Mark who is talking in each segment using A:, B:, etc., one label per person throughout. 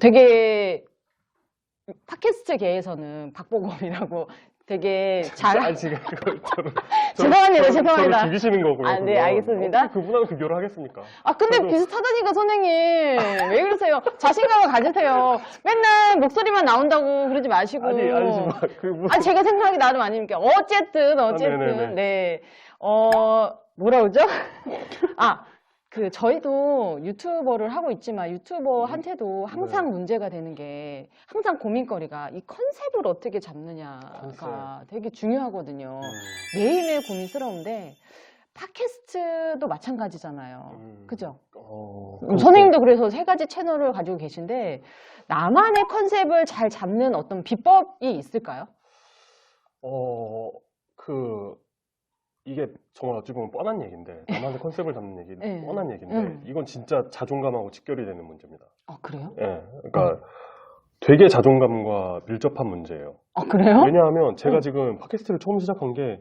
A: 되게 팟캐스트계에서는 박보검이라고 되게 잘
B: 아니 지금 그거 저는
A: 죄송합니다, 죄송합니다.
B: 저를 비비시는 거고요.
A: 아, 네. 알겠습니다.
B: 그분하고 비교를 하겠습니까?
A: 아, 근데
B: 저도-
A: 비슷하다니까, 선생님. 왜 그러세요? 자신감을 가지세요. 맨날 목소리만 나온다고 그러지 마시고.
B: 아니 아니지만 그분
A: 아니, 제가 생각하기 나름 아닙니까? 어쨌든, 어쨌든.
B: 네네네.
A: 네. 어, 뭐라 그러죠? 아, 그, 저희도 유튜버를 하고 있지만 유튜버한테도 항상
B: 네.
A: 문제가 되는 게 항상 고민거리가 이 컨셉을 어떻게 잡느냐가
B: 컨셉.
A: 되게 중요하거든요.
B: 음,
A: 매일매일 고민스러운데 팟캐스트도 마찬가지잖아요.
B: 음,
A: 그죠?
B: 어,
A: 음, 선생님도 그래서 세 가지 채널을 가지고 계신데 나만의 컨셉을 잘 잡는 어떤 비법이 있을까요?
B: 어, 그, 이게 정말 어찌 보면 뻔한 얘기인데, 나만의 컨셉을 잡는 얘기는
A: 네.
B: 뻔한 얘기인데,
A: 음.
B: 이건 진짜 자존감하고 직결이 되는 문제입니다.
A: 아 그래요?
B: 예, 그러니까 되게 자존감과 밀접한 문제예요.
A: 아 그래요?
B: 왜냐하면 제가
A: 음.
B: 지금 팟캐스트를 처음 시작한 게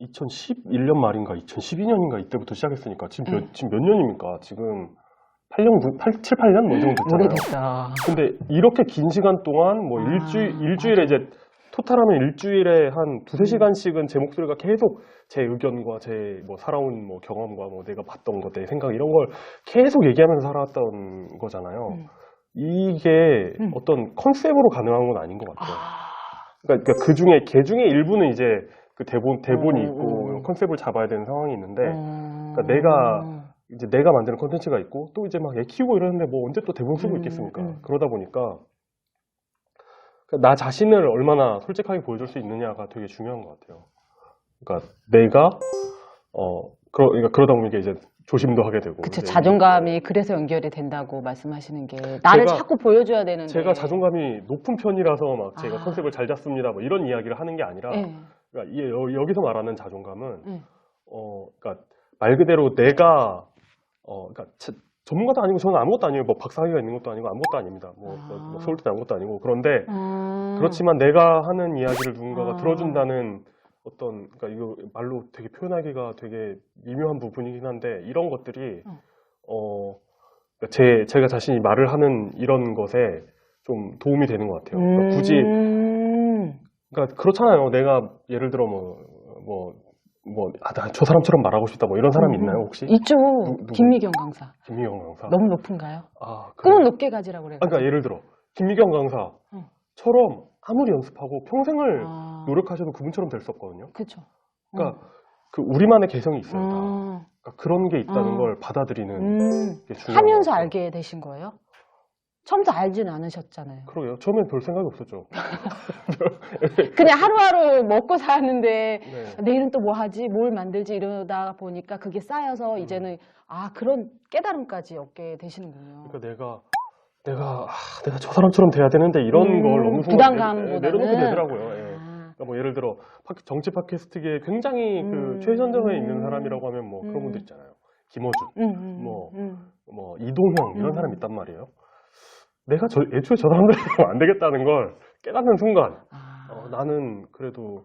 B: 2011년 말인가 2012년인가 이때부터 시작했으니까 지금 몇,
A: 음.
B: 지금 몇 년입니까? 지금 8년, 8, 7, 8년? 뭐이 정도 됐잖아요.
A: 오래됐다.
B: 근데 이렇게 긴 시간 동안 뭐
A: 아,
B: 일주일, 일주일에 이제 토탈하면 일주일에 한 두세
A: 음.
B: 시간씩은 제 목소리가 계속 제 의견과 제 뭐 살아온 뭐 경험과 뭐 내가 봤던 것, 내 생각 이런 걸 계속 얘기하면서 살아왔던 거잖아요.
A: 음.
B: 이게
A: 음.
B: 어떤 컨셉으로 가능한 건 아닌 것 같아요.
A: 아,
B: 그러니까, 그 중에 개 중에 일부는 이제 그 대본 대본이
A: 음,
B: 있고
A: 음, 음.
B: 컨셉을 잡아야 되는 상황이 있는데
A: 음.
B: 그러니까 내가 이제 내가 만드는 컨텐츠가 있고 또 이제 막 애 키우고 이러는데 뭐 언제 또 대본 쓰고
A: 음,
B: 있겠습니까?
A: 음.
B: 그러다 보니까 그러니까 나 자신을 얼마나 솔직하게 보여줄 수 있느냐가 되게 중요한 것 같아요. 그러니까 내가 어 그러, 그러니까 그러다 보니까 이제 조심도 하게 되고
A: 그쵸 자존감이 그래서 연결이 된다고 말씀하시는 게 나를
B: 제가-
A: 자꾸 보여줘야 되는데
B: 제가 자존감이 높은 편이라서 막 제가
A: 아.
B: 컨셉을 잘 잡습니다 뭐 이런 이야기를 하는 게 아니라
A: 예.
B: 그러니까 이- 여- 여기서 말하는 자존감은
A: 예.
B: 어, 그러니까 말 그대로 내가 어, 그러니까 자- 전문가도 아니고 저는 아무것도 아니에요. 뭐 박사학위가 있는 것도 아니고 아무것도 아닙니다. 뭐, 뭐- 뭐
A: 아.
B: 서울대 아무것도 아니고 그런데
A: 음.
B: 그렇지만 내가 하는 이야기를 누군가가
A: 아.
B: 들어준다는 어떤 그러니까 이거 말로 되게 표현하기가 되게 미묘한 부분이긴 한데 이런 것들이
A: 어.
B: 어, 그러니까 제 제가 자신이 말을 하는 이런 것에 좀 도움이 되는 것 같아요. 그러니까 굳이
A: 음.
B: 그러니까 그렇잖아요. 내가 예를 들어 뭐 뭐 뭐, 아, 나 저 사람처럼 말하고 싶다, 뭐 이런 사람이
A: 음,
B: 있나요,
A: 음.
B: 혹시?
A: 있죠.
B: 누구?
A: 김미경 강사.
B: 김미경 강사.
A: 너무 높은가요?
B: 아,
A: 꿈은
B: 그래요?
A: 높게 가지라고 그래요.
B: 아, 그러니까 예를 들어, 김미경 강사처럼 아무리 연습하고 평생을
A: 아.
B: 노력하셔도 그분처럼 될 수 없거든요.
A: 그렇죠.
B: 그러니까 그 우리만의 개성이 있어요. 다.
A: 음.
B: 그러니까 그런 게 있다는
A: 음.
B: 걸 받아들이는
A: 음.
B: 게 중요한
A: 하면서
B: 것 같아요.
A: 알게 되신 거예요? 처음부터 알진 않으셨잖아요.
B: 그러게요. 처음엔 별 생각이 없었죠.
A: 그냥 하루하루 먹고 사는데
B: 네.
A: 내일은 또 뭐 하지? 뭘 만들지? 이러다 보니까 그게 쌓여서
B: 음.
A: 이제는 아 그런 깨달음까지 얻게 되시는군요.
B: 그러니까 내가 내가 아, 내가 저 사람처럼 돼야 되는데 이런
A: 음,
B: 걸 순간
A: 부담감보다는
B: 내, 내려놓게 되더라고요. 예.
A: 아.
B: 그러니까 뭐 예를 들어 팟- 정치 팟캐스트계에 굉장히
A: 음.
B: 그 최전선에 있는 사람이라고 하면 뭐 그런
A: 음.
B: 분들 있잖아요. 김어준,
A: 음, 음,
B: 뭐, 이동형 이런
A: 음.
B: 사람이 있단 말이에요. 내가 저, 애초에 저 사람들이랑 안 되겠다는 걸 깨닫는 순간
A: 아.
B: 어, 나는 그래도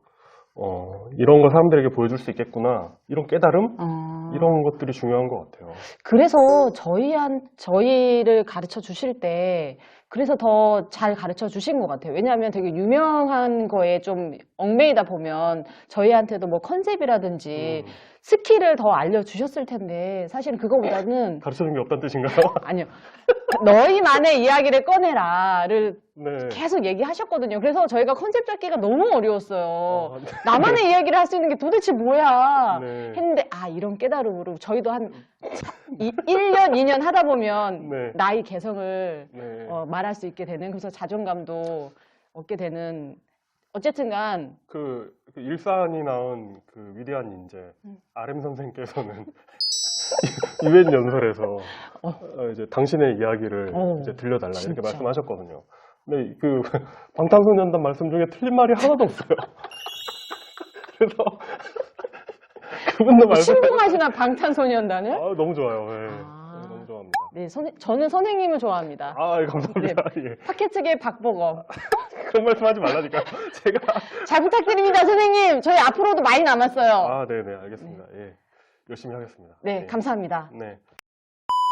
B: 어, 이런 걸 사람들에게 보여줄 수 있겠구나 이런 깨달음
A: 어.
B: 이런 것들이 중요한 것 같아요.
A: 그래서 저희한 저희를 가르쳐 주실 때 그래서 더 잘 가르쳐 주신 것 같아요. 왜냐하면 되게 유명한 거에 좀 얽매이다 보면 저희한테도 뭐 컨셉이라든지
B: 음,
A: 스킬을 더 알려주셨을 텐데 사실은 그거보다는
B: 가르쳐 준 게 없다는 뜻인가요?
A: 아니요 너희만의 이야기를 꺼내라를
B: 네.
A: 계속 얘기하셨거든요. 그래서 저희가 컨셉 잡기가 너무 어려웠어요.
B: 아, 네.
A: 나만의 이야기를 할 수 있는 게 도대체 뭐야
B: 네.
A: 했는데 아 이런 깨달음으로 저희도 한 이- 1년, 2년 하다 보면
B: 네.
A: 나의 개성을
B: 네.
A: 어, 말할 수 있게 되는 그래서 자존감도 얻게 되는 어쨌든간
B: 그, 그 일산이 나온 그 위대한 인재
A: 음.
B: RM 선생께서는 유엔 연설에서
A: 어.
B: 어, 이제 당신의 이야기를
A: 어,
B: 이제 들려달라 이렇게
A: 진짜.
B: 말씀하셨거든요. 근데 그 방탄소년단 말씀 중에 틀린 말이 하나도 없어요. 그래서 그분도 말씀
A: 신봉하시나 방탄소년단을
B: 아, 너무 좋아요. 예.
A: 아.
B: 네, 너무 좋아합니다.
A: 네 선, 저는 선생님을 좋아합니다.
B: 아, 예, 감사합니다. 예.
A: 팟캐스트계 박보검
B: 그런 말씀하지 말라니까. 제가
A: 잘 부탁드립니다 선생님 저희 앞으로도 많이 남았어요.
B: 아, 네, 네, 알겠습니다. 예. 열심히 하겠습니다.
A: 네
B: 예.
A: 감사합니다.
B: 네.